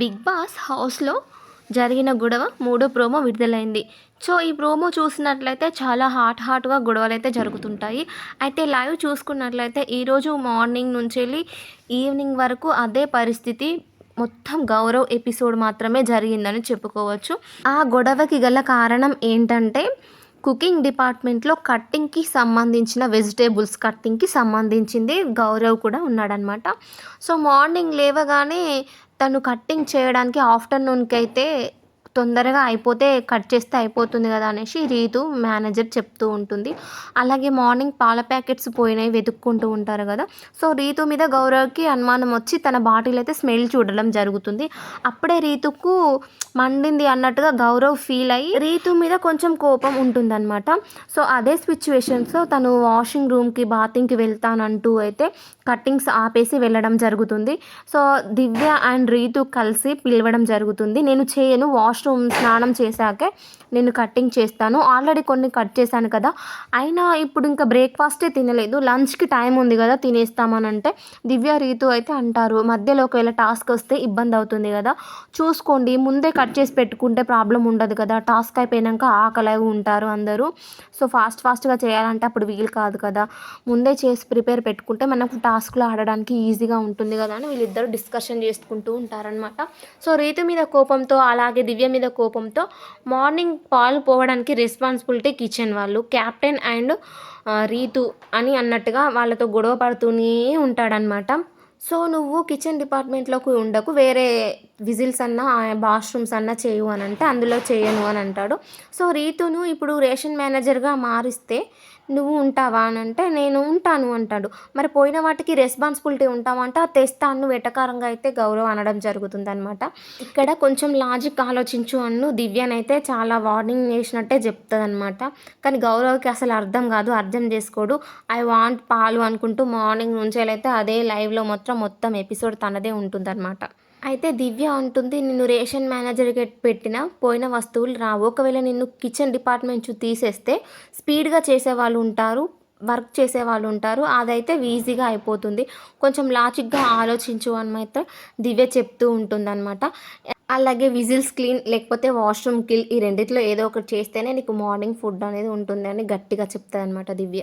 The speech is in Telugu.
బిగ్ బాస్ హౌస్లో జరిగిన గొడవ మూడో ప్రోమో విడుదలైంది. సో ఈ ప్రోమో చూసినట్లయితే చాలా హాట్ హాట్గా గొడవలు అయితే జరుగుతుంటాయి. అయితే లైవ్ చూసుకున్నట్లయితే ఈరోజు మార్నింగ్ నుంచి వెళ్ళి ఈవినింగ్ వరకు అదే పరిస్థితి మొత్తం గౌరవ్ ఎపిసోడ్ మాత్రమే జరిగిందని చెప్పుకోవచ్చు. ఆ గొడవకి గల కారణం ఏంటంటే కుకింగ్ డిపార్ట్మెంట్లో కట్టింగ్కి సంబంధించిన వెజిటేబుల్స్ కట్టింగ్కి సంబంధించింది గౌరవ్ కూడా ఉన్నాడనమాట సో మార్నింగ్ లేవగానే తను కట్టింగ్ చేయడానికి ఆఫ్టర్నూన్కి అయితే తొందరగా అయిపోతే కట్ చేస్తే అయిపోతుంది కదా అనేసి రీతు మేనేజర్ చెప్తూ ఉంటుంది. అలాగే మార్నింగ్ పాల ప్యాకెట్స్ పోయినాయి వెతుక్కుంటూ ఉంటారు కదా. సో రీతు మీద గౌరవ్కి అనుమానం వచ్చి తన బాటిల్ అయితే స్మెల్ చూడడం జరుగుతుంది. అప్పుడే రీతుకు మండింది అన్నట్టుగా గౌరవ్ ఫీల్ అయ్యి రీతు మీద కొంచెం కోపం ఉంటుందన్నమాట. సో అదే సిచ్యువేషన్స్లో తను వాషింగ్ రూమ్కి బాతింగ్కి వెళ్తానంటూ అయితే కట్టింగ్స్ ఆపేసి వెళ్ళడం జరుగుతుంది. సో దివ్య అండ్ రీతు కలిసి పిలవడం జరుగుతుంది. నేను చేయను వాష్ వాష్రూమ్ స్నానం చేశాకే నేను కట్టింగ్ చేస్తాను. ఆల్రెడీ కొన్ని కట్ చేశాను కదా. అయినా ఇప్పుడు ఇంకా బ్రేక్ఫాస్టే తినలేదు. లంచ్కి టైం ఉంది కదా తినేస్తామని అంటే దివ్య రీతు అయితే అంటారు. మధ్యలో ఒకవేళ టాస్క్ వస్తే ఇబ్బంది అవుతుంది కదా. చూసుకోండి ముందే కట్ చేసి పెట్టుకుంటే ప్రాబ్లం ఉండదు కదా. టాస్క్ అయిపోయాక ఆకలి ఉంటారు అందరూ. సో ఫాస్ట్ ఫాస్ట్గా చేయాలంటే అప్పుడు వీలు కాదు కదా. ముందే చేసి ప్రిపేర్ పెట్టుకుంటే మనకు టాస్క్లో ఆడడానికి ఈజీగా ఉంటుంది కదా అని వీళ్ళిద్దరూ డిస్కషన్ చేసుకుంటూ ఉంటారనమాట సో రీతు మీద కోపంతో అలాగే దివ్య మీద కోపంతో మార్నింగ్ పాలు పోవడానికి రెస్పాన్సిబిలిటీ కిచెన్ వాళ్ళు. క్యాప్టెన్ అండ్ రీతు అని అన్నట్టుగా వాళ్ళతో గొడవ పడుతూనే ఉంటాడనమాట సో నువ్వు కిచెన్ డిపార్ట్మెంట్లోకి ఉండకు వేరే విజిల్స్ అన్నా బాష్రూమ్స్ అన్నా చేయు అని అంటే అందులో చేయను అని అంటాడు. సో రీతును ఇప్పుడు రేషన్ మేనేజర్గా మారిస్తే నువ్వు ఉంటావా అని అంటే నేను ఉంటాను అంటాడు. మరి పోయిన వాటికి రెస్పాన్సిబిలిటీ ఉంటావా అంటే తెస్తా తెస్తాను వెటకారంగా అయితే గౌరవం అనడం జరుగుతుంది అనమాట ఇక్కడ కొంచెం లాజిక్ ఆలోచించు అన్ను. దివ్యనైతే చాలా వార్నింగ్ చేసినట్టే చెప్తుంది అనమాట కానీ గౌరవ్కి అసలు అర్థం కాదు అర్థం చేసుకోడు. ఐ వాంట్ పాలు అనుకుంటూ మార్నింగ్ నుంచేలైతే అదే లైవ్లో మొత్తం మొత్తం ఎపిసోడ్ తనదే ఉంటుందన్నమాట. అయితే దివ్య అంటుంది నిన్ను రేషన్ మేనేజర్కి పెట్టిన పోయిన వస్తువులు రావు. ఒకవేళ నిన్ను కిచెన్ డిపార్ట్మెంట్ తీసేస్తే స్పీడ్గా చేసేవాళ్ళు ఉంటారు వర్క్ చేసే వాళ్ళు ఉంటారు. అదైతే ఈజీగా అయిపోతుంది. కొంచెం లాజిక్గా ఆలోచించు అని అయితే దివ్య చెప్తూ ఉంటుందన్నమాట. అలాగే విజిల్స్ క్లీన్ లేకపోతే వాష్రూమ్ కిల్ ఈ రెండిట్లో ఏదో ఒకటి చేస్తేనే నీకు మార్నింగ్ ఫుడ్ అనేది ఉంటుంది అని గట్టిగా చెప్తాదనమాట దివ్య.